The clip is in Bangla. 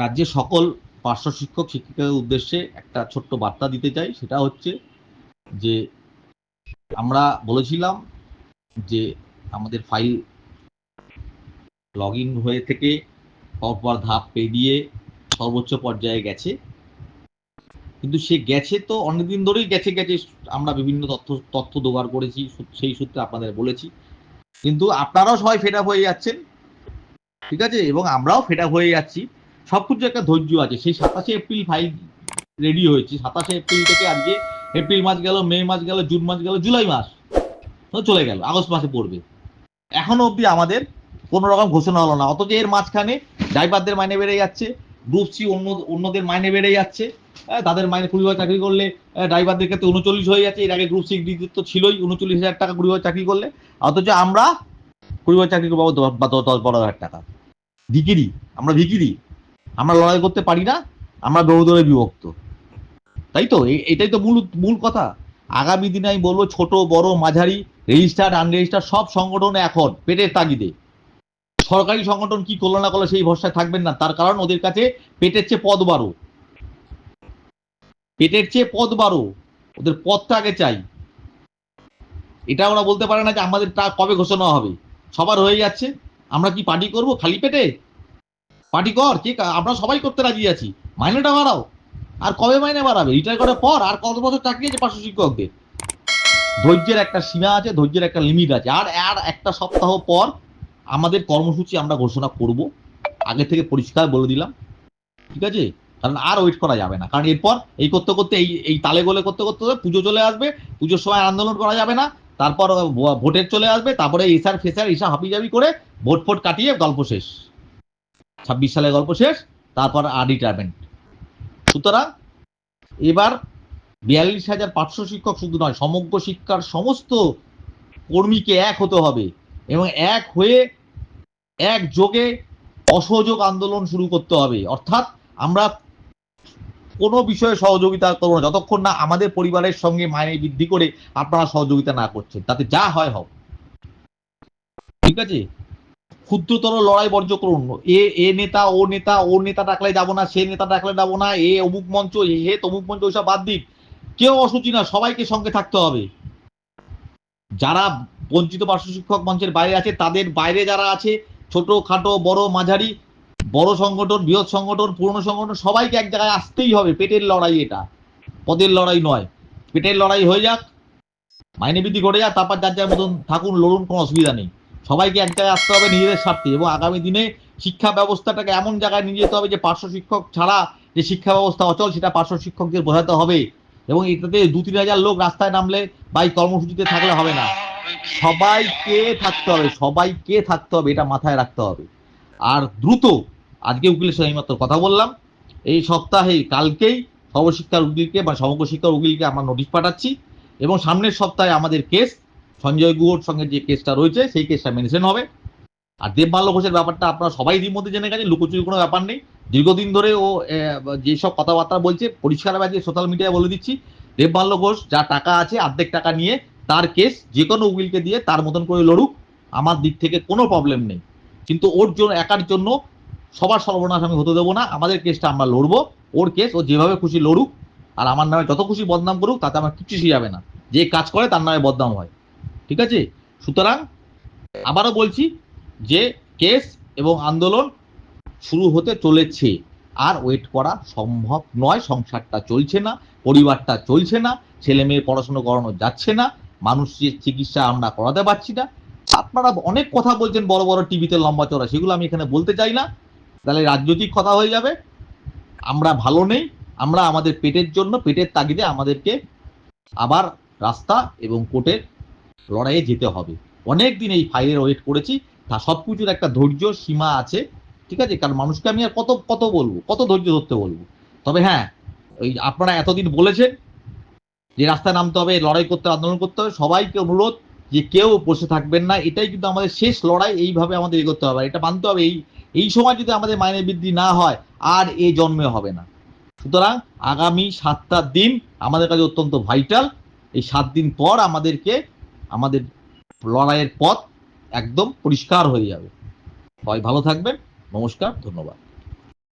রাজ্যের সকল পার্শ্ব শিক্ষক শিক্ষিকাদের উদ্দেশ্যে একটা ছোট্ট বার্তা দিতে চাই, সেটা হচ্ছে যে আমরা বলেছিলাম যে আমাদের ফাইল লগ ইন হয়ে থেকে পরপর ধাপ পেরিয়ে সর্বোচ্চ পর্যায়ে গেছে। কিন্তু সে গেছে তো অনেকদিন ধরেই গেছে গেছে, আমরা বিভিন্ন তথ্য তথ্য জোগাড় করেছি, সেই সূত্রে আপনাদের বলেছি। কিন্তু আপনারাও সবাই ফেড হয়ে যাচ্ছেন, ঠিক আছে? এবং আমরাও ফেড হয়ে যাচ্ছি। সবকিছু একটা ধৈর্য আছে। সেই সাতাশে এপ্রিল ফাইল রেডি হয়েছে। সাতাশে এপ্রিল থেকে আজকে এপ্রিল মাস গেল, মে মাস গেল, জুন মাস গেল, জুলাই মাস। চলে গেল, আগস্ট মাসে পড়বে। এখনও অবধি আমাদের কোনো রকম ঘোষণা হলো না। অথচ এর মাঝখানে ড্রাইভারদের মাইনে বেড়ে যাচ্ছে গ্রুপ সি অন্য, অন্যদের মাইনে বেড়ে যাচ্ছে। তাদের মাইনে কুড়ি হাজার চাকরি করলে ড্রাইভারদের ক্ষেত্রে উনচল্লিশ হয়ে যাচ্ছে। এর আগে গ্রুপ সি তো ছিলই, উনচল্লিশ হাজার টাকা কুড়ি হাজার চাকরি করলে। অথচ আমরা কুড়ি হাজার চাকরি করব দশ, বা দশ দশ, বারো হাজার টাকা। ভিকিরি, আমরা ভিকিরি। আমরা লড়াই করতে পারি না, আমরা দৌড়ে বিভক্ত। তাই তো? এটাই তো মূল মূল কথা। আগামী দিনে আমি বলব, ছোট, বড়, মাঝারি রেজিস্টার্ড আনরেজিস্টার সব সংগঠন এখন পেটের তাগিদে। সরকারি সংগঠন কি করল না করল সেই ভরসায় থাকবেন না। তার কারণ ওদের কাছে পেটের চেয়ে পদ বাড়ো পেটের চেয়ে পদ বাড়ো ওদের পদটা আগে চাই। এটা ওরা বলতে পারে না যে আমাদের তা কবে ঘোষণা হবে। সবার হয়ে যাচ্ছে। আমরা কি পার্টি করব? খালি পেটে? পার্টি কর ঠিক আমরা সবাই করতে রাজি আছি। মাইনেটা বাড়াও। আর কবে মাইনে বাড়াবে? রিটায়ার করার পর আর কত বছর চাকরি আছে পার্শ্ব শিক্ষকদের? ধৈর্যের একটা সীমা আছে, ধৈর্যের একটা লিমিট আছে। আর আর একটা সপ্তাহ পর আমাদের কর্মসূচি আমরা ঘোষণা করব। আগে থেকে পরিষ্কার বলে দিলাম। ঠিক আছে? কারণ আর ওয়েট করা যাবে না। কারণ এরপর এই করতে করতে এই এই তালে গোলে করতে করতে পুজো চলে আসবে। পুজোর সময় আন্দোলন করা যাবে না। তারপর ভোটের চলে আসবে। তারপরে এসার ফেসার এসা ইসা হাবিজাবি করে ভোট ফোট কাটিয়ে গল্প শেষ। ছাব্বিশ সালে গল্প শেষ, তারপর আর রিটায়ারমেন্ট সুতরাং এবার বিয়াল্লিশ হাজার পাঁচশো শিক্ষক শুধু নয়, সমগ্র শিক্ষার সমস্ত কর্মীকে এক হতে হবে এবং এক হয়ে এক যোগে অসহযোগ আন্দোলন শুরু করতে হবে। অর্থাৎ আমরা কোনো বিষয়ে সহযোগিতা করব না, যতক্ষণ না আমাদের পরিবারের সঙ্গে মাইনে বৃদ্ধি করে আপনারা সহযোগিতা না করছেন, তাতে যা হয় হোক। ঠিক আছে? ক্ষুদ্রতর লড়াই বর্জ্য করুন। এ এ নেতা, ও নেতা ও নেতা ডাকলে যাব না, সে নেতা ডাকলে যাব না, এ অমুক মঞ্চ হে তমুক মঞ্চ, ওইসব বাদ দিন। কেউ অসুচি না, সবাইকে সঙ্গে থাকতে হবে। যারা বঞ্চিত পার্শ্ব শিক্ষক মঞ্চের বাইরে আছে, তাদের বাইরে যারা আছে, ছোট, খাটো, বড়, মাঝারি, বড় সংগঠন, বৃহৎ সংগঠন, পুরনো সংগঠন, সবাইকে এক জায়গায় আসতেই হবে। পেটের লড়াই এটা। পদের লড়াই নয়। পেটের লড়াই হয়ে যাক, মাইনে বৃদ্ধি ঘটে যাক, তারপর যার যার মতন থাকুন, লড়ুন, কোনো অসুবিধা নেই। সবাইকে এক জায়গায় আসতে হবে নিজেদের স্বার্থে এবং আগামী দিনে শিক্ষা ব্যবস্থাটাকে এমন জায়গায় নিয়ে যেতে হবে যে পার্শ্ব শিক্ষক ছাড়া যে শিক্ষা ব্যবস্থা অচল সেটা পার্শ্ব শিক্ষকদের বোঝাতে হবে। এবং এটাতে দু তিন হাজার লোক রাস্তায় নামলে বা এই কর্মসূচিতে থাকলে হবে না। সবাইকে থাকতে হবে, সবাইকে থাকতে হবে, এটা মাথায় রাখতে হবে। আর দ্রুত, আজকে উকিলের সাথে এইমাত্র কথা বললাম, এই সপ্তাহে কালকেই সর্বশিক্ষার উকিলকে বা সমগ্র শিক্ষার উকিলকে আমরা নোটিশ পাঠাচ্ছি এবং সামনের সপ্তাহে আমাদের কেস সঞ্জয় গুহর সঙ্গে যে কেসটা রয়েছে, সেই কেসটা মেনশন হবে। আর দেবমাল্য ঘোষের ব্যাপারটা আপনারা সবাই ইতিমধ্যে জেনে গেছেন, লুকোচুরি কোনো ব্যাপার নেই। দীর্ঘদিন ধরে ও যেসব কথাবার্তা বলছে পরিষ্কারভাবে আজকে সোশ্যাল মিডিয়ায় বলে দিচ্ছি দেবমাল্য ঘোষ যা টাকা আছে, অর্ধেক টাকা নিয়ে তার কেস যে কোনো উকিলকে দিয়ে তার মতন করে লড়ুক, আমার দিক থেকে কোনো প্রবলেম নেই। কিন্তু ওর জন্য একার জন্য সবার সর্বনাশ আমি হতে দেবো না, আমাদের কেসটা আমরা লড়বো, ওর কেস ও যেভাবে খুশি লড়ুক, আর আমার নামে যত খুশি বদনাম করুক, তাতে আমার এসে যাবে না। যে কাজ করে তার নামে বদনাম হয়। ঠিক আছে? সুতরাং আবারও বলছি যে কেস এবং আন্দোলন শুরু হতে চলেছে। আর ওয়েট করা সম্ভব নয়, সংসারটা চলছে না, পরিবারটা চলছে না, ছেলে মেয়ে পড়াশুনো করানো যাচ্ছে না, মানুষের চিকিৎসা আমরা করাতে পারছি না। আপনারা অনেক কথা বলছেন বড় বড় টিভিতে লম্বা চড়া সেগুলো আমি এখানে বলতে চাই না। তাহলে রাজনৈতিক কথা হয়ে যাবে। আমরা ভালো নেই, আমরা আমাদের পেটের জন্য, পেটের তাগিদে আমাদেরকে আবার রাস্তা এবং কোর্টের লড়াইয়ে যেতে হবে। অনেক দিন এই ফাইলের ওয়েট করেছি। তা সব কিছুর একটা ধৈর্য সীমা আছে, ঠিক আছে? কারণ মানুষকে আমি আর কত কত বলব? কত ধৈর্য ধরতে বলব? তবে হ্যাঁ ওই আপনারা এতদিন বলেছেন যে রাস্তায় নামতে হবে, লড়াই করতে আন্দোলন করতে হবে। সবাইকে অনুরোধ যে কেউ বসে থাকবেন না। এটাই কিন্তু আমাদের শেষ লড়াই। এইভাবে আমাদের এগোতে হবে। এটা মানতে হবে, এই এই সময় যদি আমাদের মাইনে বৃদ্ধি না হয়, আর এ জন্মে হবে না। সুতরাং আগামী সাতটা দিন আমাদের কাছে অত্যন্ত ভাইটাল এই সাত দিন পর আমাদেরকে আমাদের লড়াইয়ের পথ একদম পরিষ্কার হয়ে যাবে। সবাই ভালো থাকবেন। নমস্কার ধন্যবাদ।